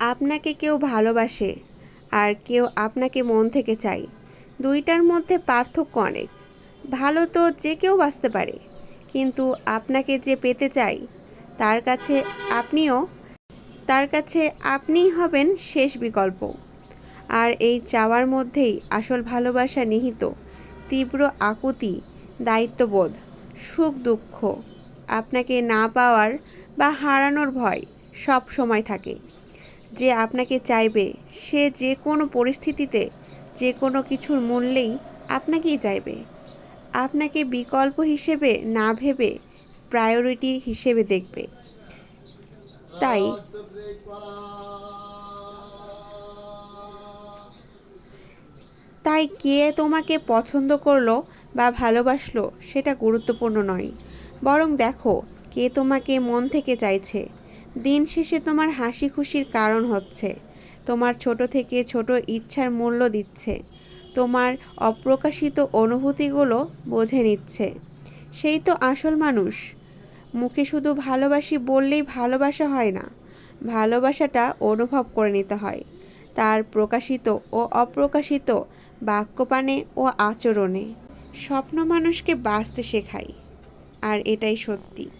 আপনাকে কেউ ভালোবাসে আর কেউ আপনাকে মন থেকে চায়। দুইটার মধ্যে পার্থক্য অনেক। ভালো তো যে কেউ বাঁচতে পারে, কিন্তু আপনাকে যে পেতে চাই, তার কাছে আপনিও, তার কাছে আপনিই হবেন শেষ বিকল্প। আর এই চাওয়ার মধ্যেই আসল ভালোবাসা নিহিত, তীব্র আকুতি, দায়িত্ববোধ, সুখ দুঃখ, আপনাকে না পাওয়ার বা হারানোর ভয় সব সময় থাকে। যে আপনাকে চাইবে, সে যে কোনো পরিস্থিতিতে, যে কোনো কিছুর মূল্যেই আপনাকেই চাইবে। আপনাকে বিকল্প হিসেবে না ভেবে প্রায়োরিটি হিসেবে দেখবে। তাই তাই কে তোমাকে পছন্দ করল বা ভালোবাসলো সেটা গুরুত্বপূর্ণ নয়। বরং দেখো, কে তোমাকে মন থেকে চাইছে। দিন শেষে তোমার হাসি খুশির কারণ হচ্ছে। তোমার ছোট থেকে ছোট ইচ্ছার মূল্য দিচ্ছে। তোমার অপ্রকাশিত অনুভূতিগুলো বোঝে নিচ্ছে। সেই তো আসল মানুষ। মুখে শুধু ভালোবাসি বললেই ভালোবাসা হয় না। ভালোবাসাটা অনুভব করে নিতে হয়। তার প্রকাশিত ও অপ্রকাশিত বাক্যপানে ও আচরণে। স্বপ্ন মানুষকে বাঁচতে শেখায়। আর এটাই সত্যি।